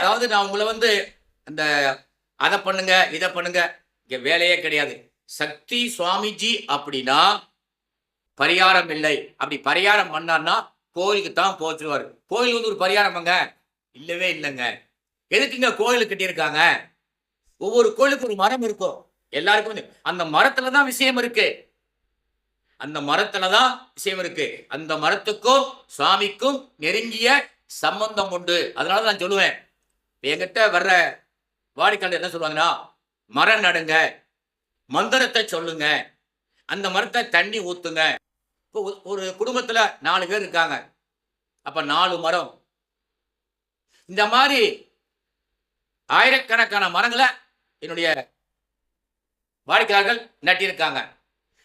அதாவது நான் உங்களை வந்து அந்த அதை பண்ணுங்க இதை பண்ணுங்க இங்கே வேலையே கிடையாது. சக்தி சுவாமிஜி அப்படின்னா பரிகாரம் இல்லை. அப்படி பரிகாரம் பண்ணார்னா கோயிலுக்கு தான் போச்சுருவார் கோயில் வந்து ஒரு பரிகாரமாங்க இல்லவே இல்லைங்க. எதுக்குங்க கோயில் கட்டியிருக்காங்க? ஒவ்வொரு கோயிலுக்கும் ஒரு மரம் இருக்கும் எல்லாருக்கும் வந்து அந்த மரத்துல தான் விஷயம் இருக்கு. அந்த மரத்துல தான் விஷயம் இருக்கு. அந்த மரத்துக்கும் சுவாமிக்கும் நெருங்கிய சம்பந்தம் உண்டு. அதனால நான் சொல்லுவேன் என்கிட்ட வர்ற வாடிக்கையாளர் என்ன சொல்லுவாங்கன்னா மரம் நடுங்க மந்திரத்தை சொல்லுங்க அந்த மரத்தை தண்ணி ஊற்றுங்க இப்போ ஒரு- குடும்பத்தில் நாலு பேர் இருக்காங்க. அப்போ நாலு மரம். இந்த மாதிரி ஆயிரக்கணக்கான மரங்களை என்னுடைய வாடிக்கையாளர்கள் நட்டிருக்காங்க.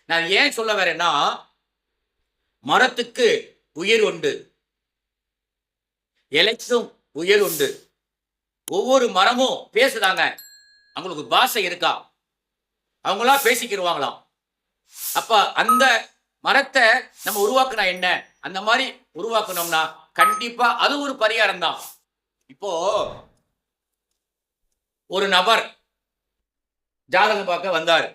நான் ஏன் சொல்ல வரேன்னா மரத்துக்கு உயிர் உண்டு. இலைக்கும் உயிர் உண்டு. ஒவ்வொரு மரமும் பேசுதாங்க. அவங்களுக்கு பாஷை இருக்கா? அவங்களா பேசிக்கிடுவாங்களாம் அப்ப அந்த மரத்தை நம்ம உருவாக்குனா என்ன? அந்த மாதிரி உருவாக்கணும்னா கண்டிப்பா அது ஒரு பரிகாரம் தான். இப்போ ஒரு நபர் ஜாதகம் பார்க்க வந்தார்.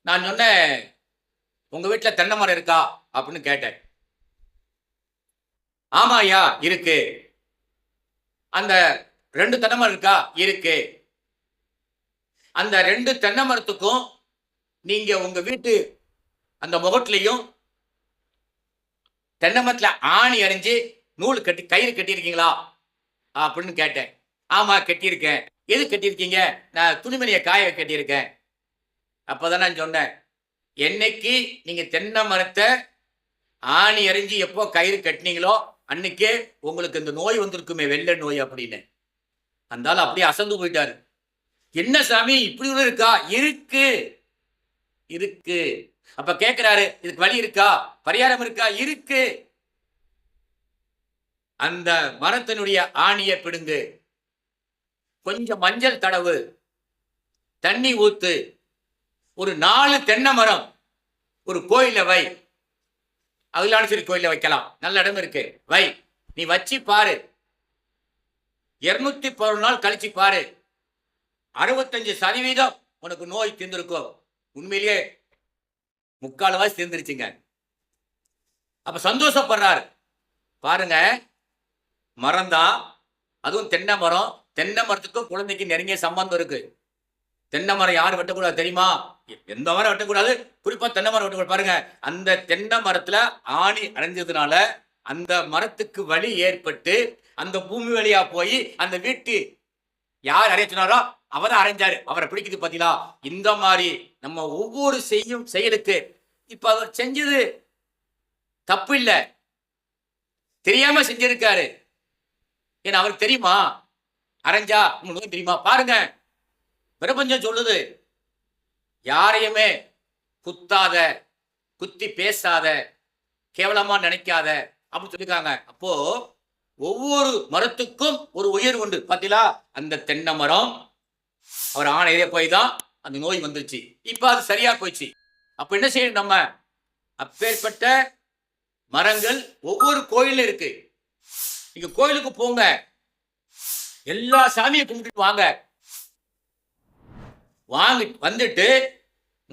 நான் சொன்னேன் உங்க வீட்டில் தென்னை மரம் இருக்கா? அப்படின்னு கேட்டேன். ஆமா ஐயா இருக்கு. அந்த ரெண்டு தென்னை மரம் இருக்கா? இருக்கு. அந்த ரெண்டு தென்னை மரத்துக்கும் நீங்க உங்க வீட்டு அந்த முகத்துலையும் தென்னை மரத்துல ஆணி அரைஞ்சு நூல் கட்டி கயிறு கட்டியிருக்கீங்களா? அப்படின்னு கேட்டேன். ஆமா கட்டியிருக்கேன். எது கட்டியிருக்கீங்க? நான் துணிமணியை காய கட்டியிருக்கேன். அப்போதான் நான் சொன்னேன் என்னைக்கு நீங்க தென்னை மரத்தை ஆணி அறிஞ்சு எப்போ கயிறு கட்டினீங்களோ அன்னைக்கே உங்களுக்கு இந்த நோய் வந்திருக்குமே வெள்ளை நோய் அப்படின்னு. அந்தால அப்படியே அசந்து போயிட்டாரு. என்ன சாமி இப்படி ஒன்று இருக்கா? இருக்கு. இருக்கு. அப்ப கேக்குறாரு இதுக்கு வழி இருக்கா? பரிகாரம் இருக்கா? இருக்கு. அந்த மரத்தினுடைய ஆணியை பிடுங்கு. கொஞ்சம் மஞ்சள் தடவு. தண்ணி ஊத்து. ஒரு நாலு தென்னை மரம். ஒரு கோயில வை. அகிலாண்டேஸ்வரி கோயிலில் வைக்கலாம். நல்ல இடம் இருக்கு. வை நீ வச்சு பாரு. இருநூத்தி பதினொரு நாள் கழிச்சு பாரு. அறுபத்தஞ்சு சதவீதம் உனக்கு நோய் தீர்ந்திருக்கும். உண்மையிலேயே முக்கால்வாசி தீர்ந்துருச்சுங்க. அப்ப சந்தோஷப்படுறாரு. பாருங்க மரம் தான் அதுவும் தென்னை மரம். தென்னை மரத்துக்கும் குழந்தைக்கு நெருங்கிய சம்பந்தம் இருக்கு. தென்னை மரம் யார் வெட்டக்கூடாது தெரியுமா? எந்த மரம் வெட்டக்கூடாது? குறிப்பா தென்னை மரம் வெட்டக்கூடாது. பாருங்க அந்த தென்னை மரத்துல ஆணி அடைஞ்சதுனால அந்த மரத்துக்கு வழி ஏற்பட்டு அந்த பூமி வழியா போய் அந்த வீட்டு யார் அரைச்சினாரோ அவர் தான் அரைஞ்சாரு. அவரை பிடிக்குது பாத்தீங்களா? இந்த மாதிரி நம்ம ஒவ்வொரு செய்யும் செயலுக்கு இப்ப அவர் செஞ்சது தப்பு இல்லை. தெரியாம செஞ்சிருக்காரு. ஏன்னா அவருக்கு தெரியுமா? அரைஞ்சா உங்களுக்கு தெரியுமா? பாருங்க பிரபஞ்சம் சொல்லுது யாரையுமே குத்தாத குத்தி பேசாத கேவலமா நினைக்காத அப்படின்னு சொல்லிருக்காங்க அப்போ ஒவ்வொரு மரத்துக்கும் ஒரு உயிர் உண்டு. பார்த்தீங்களா அந்த தென்னை மரம் அவர் ஆணையிலே போய் தான் அந்த நோய் வந்துருச்சு. இப்போ அது சரியா போயிடுச்சு. அப்போ என்ன செய்யணும் நம்ம? அப்பேற்பட்ட மரங்கள் ஒவ்வொரு கோயிலும் இருக்கு. நீங்க கோயிலுக்கு போங்க. எல்லா சாமியை கும்பிட்டு வாங்க. வாங்கி வந்துட்டு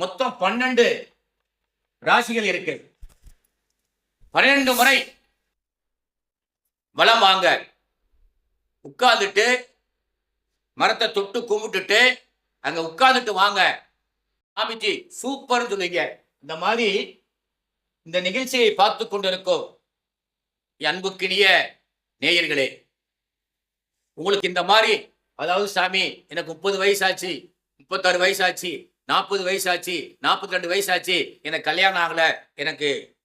மொத்தம் பன்னெண்டு ராசிகள் இருக்கு. பன்னிரண்டு முறை வளம் வாங்க. உட்காந்துட்டு மரத்தை தொட்டு கும்பிட்டுட்டு அங்க உட்காந்துட்டு வாங்க. சாமிஜி சூப்பர்னு சொல்லுங்க இந்த மாதிரி இந்த நிகழ்ச்சியை பார்த்து கொண்டிருக்கோம் அன்புக்கினிய நேயர்களே உங்களுக்கு இந்த மாதிரி அதாவது சாமி எனக்கு முப்பது வயசாச்சு. முப்பத்தாறு வயசாச்சு நாற்பது வயசாச்சு நாற்பத்தி ரெண்டு வயசாச்சு எனக்கு கல்யாணம் ஆகல எனக்கு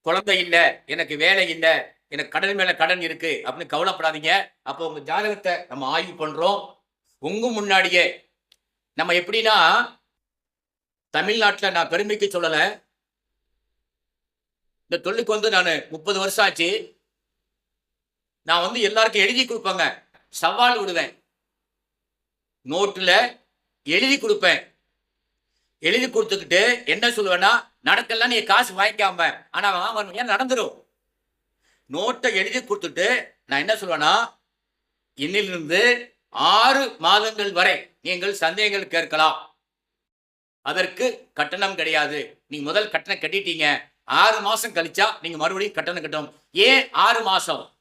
குழந்தை இல்லை எனக்கு வேலை இல்லை எனக்கு கடன் மேல கடன் இருக்கு அப்படின்னு கவலைப்படாதீங்க. அப்போ உங்க ஜாதகத்தை நம்ம ஆய்வு பண்றோம். உங்க முன்னாடியே நம்ம எப்படின்னா தமிழ்நாட்டில் நான் பெருமைக்கு சொல்லலை. இந்த தொழிலுக்கு வந்து நான் முப்பது வருஷம் ஆச்சு. நான் வந்து எல்லாருக்கும் எழுதி கொடுப்பேங்க. சவால் விடுவேன். நோட்டில் எழுதி கொடுப்பேன். எழுதி கொடுத்துக்கிட்டு என்ன சொல்லுவேன்னா நடக்கலாம் நீ காசு வாங்கிக்காம ஆனா வாங்கணும். ஏன் நோட்டை எழுதி கொடுத்துட்டு நான் என்ன சொல்லுவேன்னா இன்னிலிருந்து ஆறு மாதங்கள் வரை நீங்கள் சந்தேகங்கள் கேட்கலாம். அதற்கு கட்டணம் கிடையாது. நீங்க முதல் கட்டணம் கட்டிட்டீங்க. ஆறு மாசம் கழிச்சா நீங்க மறுபடியும் கட்டணம் கட்டணும். ஏன் ஆறு மாசம்?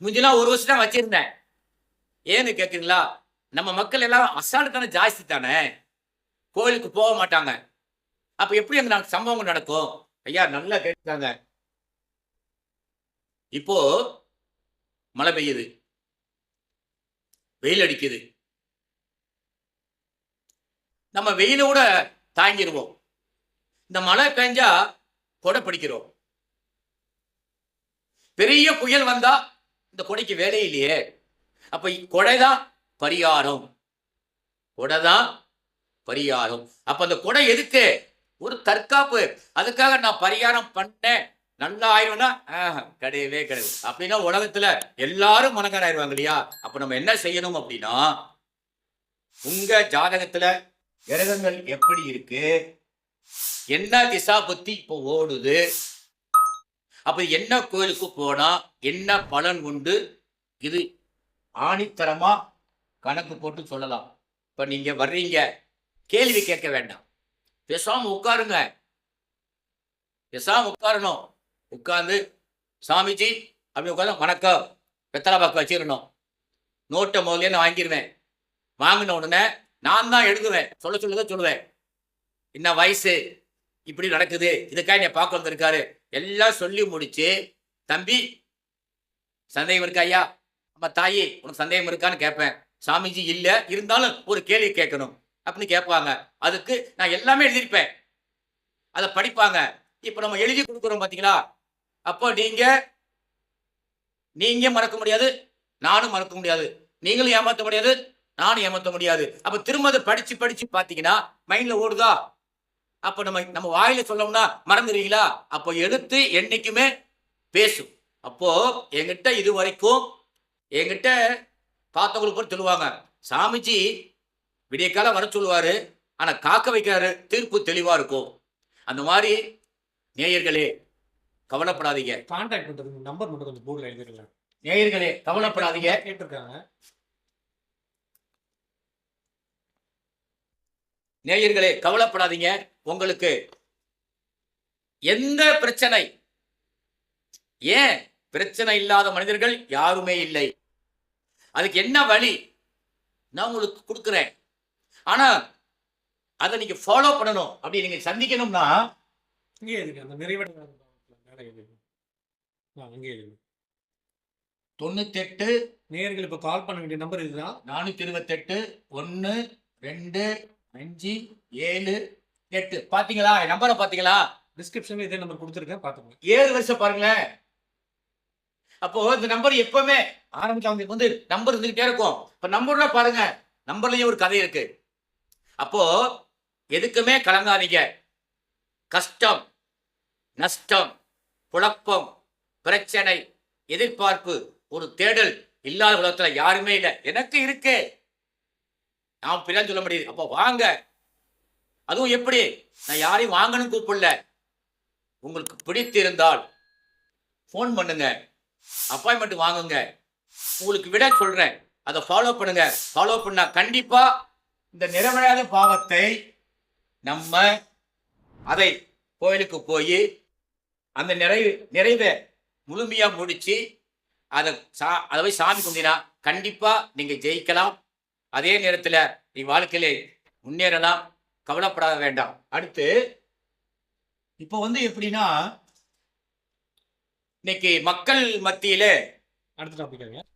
முந்தினா ஒரு வருஷம் தான் வச்சிருந்தேன். ஏன்னு கேக்குறீங்களா? நம்ம மக்கள் எல்லாம் அசால்ட்டான ஜாஸ்தி தானே? கோயிலுக்கு போக மாட்டாங்க. அப்ப எப்படி அந்த சம்பவங்கள் நடக்கும்? ஐயா நல்லா கேட்டாங்க இப்போ மழை பெய்யுது. வெயில் அடிக்குது. நம்ம வெயிலோட தாங்கிடுவோம் இந்த மழை பெஞ்சா கொடை பிடிக்கிறோம். பெரிய புயல் வந்தா இந்த கொடைக்கு வேலையே இல்லையே. அப்ப கொடை தான் பரிகாரம் கொடை தான் பரிகாரம் அப்ப அந்த கொடை எதுக்கு? ஒரு தற்காப்பு. அதுக்காக நான் பரிகாரம் பண்ணேன். நல்லா ஆயிடும்னா கிடையவே கிடையாது. அப்படின்னா உலகத்துல எல்லாரும் மனக்கார ஆயிடுவாங்க இல்லையா? அப்ப நம்ம என்ன செய்யணும் அப்படின்னா உங்க ஜாதகத்துல கிரகங்கள் எப்படி இருக்கு? என்ன திசா புத்தி இப்போ ஓடுது? அப்ப என்ன கோயிலுக்கு போனா என்ன பலன் உண்டு? இது ஆணித்தரமா கணக்கு போட்டு சொல்லலாம். இப்போ நீங்கள் வர்றீங்க. கேள்வி கேட்க வேண்டாம். பேசாமல் உட்காருங்க. பேசாமல் உட்காரணும். உட்கார்ந்து சாமிஜி அப்படி உட்காந்து வணக்கம். வெத்தலை பாக்கு வச்சிடணும். நோட்டை முதல்ல நான் வாங்கிடுவேன் வாங்கின உடனே நான் தான் எழுதுவேன். சொல்ல சொல்லுதான் சொல்லுவேன். என்ன வயசு? இப்படி நடக்குது. இதுக்காக என்னை பார்க்க வந்திருக்காரு. எல்லாம் சொல்லி முடிச்சு தம்பி சந்தேகம் இருக்கா ஐயா? நம்ம தாயி உனக்கு சந்தேகம் இருக்கான்னு கேட்பேன். சாமிஜி இல்ல இருந்தாலும் ஒரு கேள்வி கேட்கணும் அப்படின்னு கேட்பாங்க. அதுக்கு நான் எல்லாமே எழுதியிருப்பேன். அதை படிப்பாங்க. இப்போ நம்ம எழுதி கொடுக்குறோம் பார்த்தீங்களா அப்போ நீங்க நீங்க மறக்க முடியாது நானும் மறக்க முடியாது. நீங்களும் ஏமாத்த முடியாது நானும் ஏமாத்த முடியாது. அப்ப திரும்ப அதை படிச்சு படிச்சு பாத்தீங்கன்னா மைண்ட்ல ஓடுதா? அப்ப நம்ம நம்ம வாயில சொல்லணும்னா மறந்துடுவீங்களா அப்போ எழுத்து என்னைக்குமே பேசும். அப்போ என்கிட்ட இது வரைக்கும் என்கிட்ட பார்த்தவங்களுக்கு கூட சொல்லுவாங்க. சாமிஜி விடிய காலம் வர சொல்லுவாரு. ஆனா காக்க வைக்கிறாரு. தீர்ப்பு தெளிவா இருக்கும். அந்த மாதிரி நேயர்களே கவலைப்படாதீங்க. கான்டாக்ட் பண்றதுக்கு நம்பர் மட்டும் கொஞ்சம் போர்டில் எழுதிடலாம் நேயர்களே கவலைப்படாதீங்க. கேட்டிருக்காங்க. நேயர்களே கவலைப்படாதீங்க. உங்களுக்கு எந்த பிரச்சனை? ஏன் பிரச்சனை இல்லாத மனிதர்கள் யாருமே இல்லை. அதுக்கு என்ன வழி? நான் உங்களுக்கு கொடுக்குறேன். ஆனா அதை நீங்க ஃபாலோ பண்ணணும். அப்படி நீங்க சந்திக்கணும்னா இங்கே இருக்கு. அந்த ஆ அங்கே எழுதி தொண்ணூத்தி எட்டு நேயர்கள் இப்போ கால் பண்ண வேண்டிய நம்பர் இதுதான். நானூத்தி இருபத்தெட்டு ஒன்னு ரெண்டு அஞ்சு ஏழு எட்டு. பாத்தீங்களா? நம்பரை பாத்தீங்களா? டிஸ்கிரிப்ஷன்ல இதே நம்பர் கொடுத்துருக்கேன். பார்த்துக்கோங்க ஏழு வருஷம் பாருங்களேன். அப்போ இந்த நம்பர் எப்பவுமே ஆரம்பிச்சவங்களுக்கு வந்து நம்பர் இருந்துகிட்டே இருக்கும். இப்ப நம்பர்ல பாருங்க நம்பர்லயும் ஒரு கதை இருக்கு. அப்போ எதுக்குமே கலங்காதீங்க. கஷ்டம் நஷ்டம் குழப்பம் பிரச்சனை எதிர்பார்ப்பு ஒரு தேடல் இல்லாத உலகத்துல யாருமே இல்லை. எனக்கு இருக்கு. நான் பின்னாடி சொல்ல முடியுது. அப்போ வாங்க. அதுவும் எப்படி? நான் யாரையும் வாங்கணும் கூப்பிடல. உங்களுக்கு பிடித்திருந்தால் ஃபோன் பண்ணுங்க. அப்பாயின்மெண்ட் வாங்குங்க. உங்களுக்கு விட சொல்றேன். அதை ஃபாலோ பண்ணுங்க. ஃபாலோ பண்ணா கண்டிப்பா இந்த நிறைவேறாத பாவத்தை நம்ம அதை கோயிலுக்கு போய் அந்த நிறைவு நிறைவை முழுமையா முடிச்சு அதை சா அதை போய் சாமி கும்பினா கண்டிப்பா நீங்க ஜெயிக்கலாம். அதே நேரத்துல நீ வாழ்க்கையிலே முன்னேறலாம். கவலைப்பட வேண்டாம். அடுத்து இப்போ வந்து எப்படின்னா இன்னைக்கு மக்கள் மத்தியில அடுத்த டாபிக்